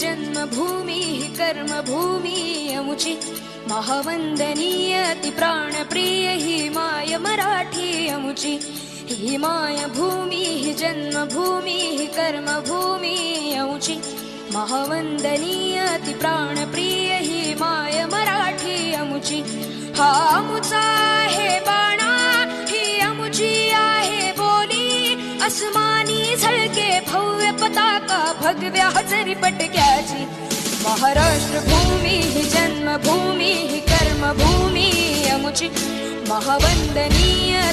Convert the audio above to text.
जन्मभूमी ही कर्मभूमी अमुची महावंदनीय ती प्राणप्रिय ही माय मराठी अमुची ही माय भूमी ही जन्मभूमी कर्मभूमी अमुची महावंदनीय ती प्राणप्रिय ही माय मराठी अमुची हा अमुचा आहे बाणा ही अमुची आहे बोली. अस्मानी झळके भव्य पताका भगव्या हजरी पटक्याची. महाराष्ट्र भूमी ही जन्मभूमी ही कर्मभूमी अमुची. महावंदनीय